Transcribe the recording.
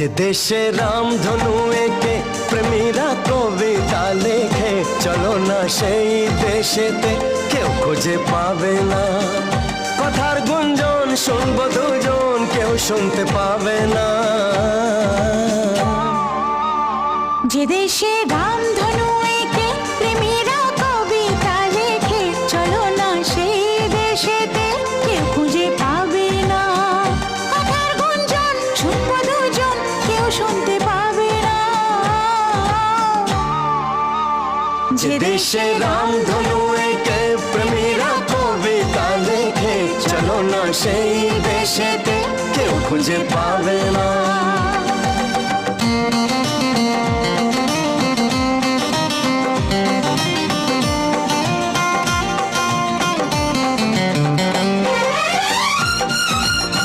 যে দেশে রামধনু একে, প্রেমীরা কবিতা লেখে। চলো না সেই দেশেতে কেউ খুঁজে পাবে না। কথার গুঞ্জন শুনব দুজন, কেউ শুনতে পাবে না। যে দেশে রামধনু এঁকে, প্রেমীরা কবিতা লেখে, চলো না সেই দেশেতে যে দেশে রামধনু একে প্রেমীরা কবিতা লেখে। চলো না সেই দেশেতে কেউ খুঁজে পাবে না।